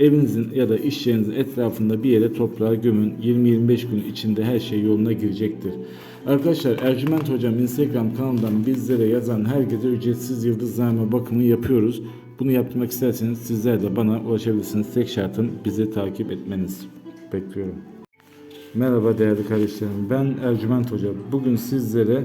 evinizin ya da iş yerinizin etrafında bir yere toprağa gömün. 20-25 gün içinde her şey yoluna girecektir. Arkadaşlar Ercüment Hocam Instagram kanalından bizlere yazan herkese ücretsiz yıldızlama bakımı yapıyoruz. Bunu yapmak isterseniz sizler de bana ulaşabilirsiniz. Tek şartım bizi takip etmeniz. Bekliyorum. Merhaba değerli kardeşlerim. Ben Ercüment Hoca. Bugün sizlere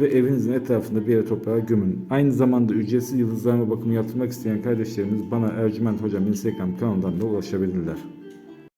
ve evinizin etrafında bir yere toprağa gömün. Aynı zamanda ücretsiz yıldızlarma bakımı yaptırmak isteyen kardeşlerimiz bana Ercüment Hocam Instagram kanalından da ulaşabilirler.